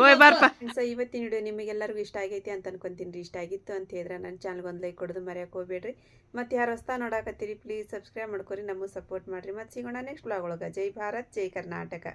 ಹೋಯ್ ಬಾರಪ್ಪ. ಸೊ ಇವತ್ತಿನ ವಿಡಿಯೋ ನಿಮಗೆಲ್ಲರಿಗೂ ಇಷ್ಟ ಆಗೈತಿ ಅಂತ ಅನ್ಕೊಂತೀನಿ. ರೀ ಇಷ್ಟ ಆಗಿತ್ತು ಅಂತ ಹೇಳಿದ್ರೆ ನನ್ನ ಚಾನಲ್ಗೆ ಒಂದು ಲೈಕ್ ಕೊಡೋದು ಮರೆಯಕ್ಕೆ ಹೋಗ್ಬೇಡ್ರಿ. ಮತ್ತೆ ಯಾರು ಹೊಸ್ತಾ ನೋಡಾಕತ್ತೀರಿ ಪ್ಲೀಸ್ ಸಬ್ಸ್ಕ್ರೈಬ್ ಮಾಡ್ಕೊರಿ. ನಮಗೆ ಸಪೋರ್ಟ್ ಮಾಡಿರಿ. ಮತ್ತೆ ಸಿಗೋಣ ನೆಕ್ಸ್ಟ್ ಬ್ಲಾಗ್ ಒಳಗೆ. ಜೈ ಭಾರತ್ ಜೈ ಕರ್ನಾಟಕ.